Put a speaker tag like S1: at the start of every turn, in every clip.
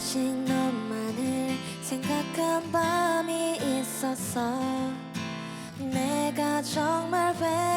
S1: 오직 너만을 생각한 밤이 있었어. 내가 정말 왜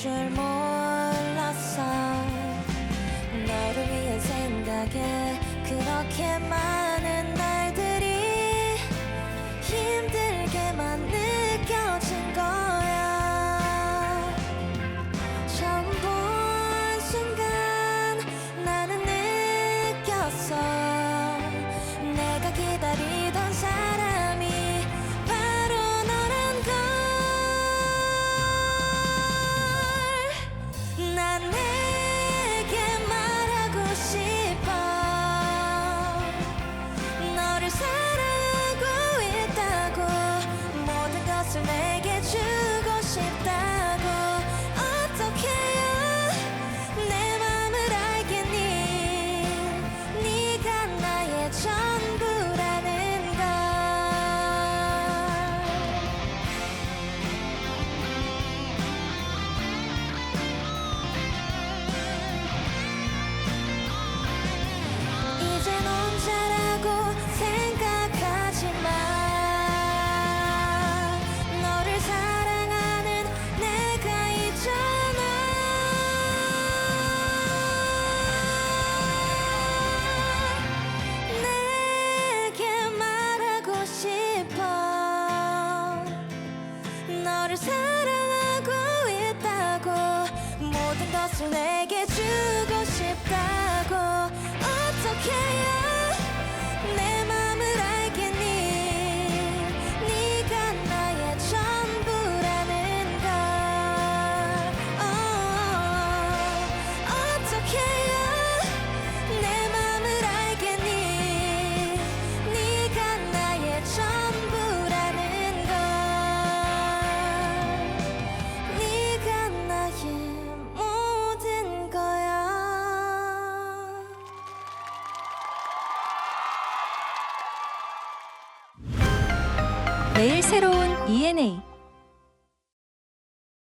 S1: 줄 몰랐어. 너를 위한 생각에 그렇게 많은 너를 사랑하고 있다고 모든 것을 내게 주고 싶다.
S2: 매일 새로운 ENA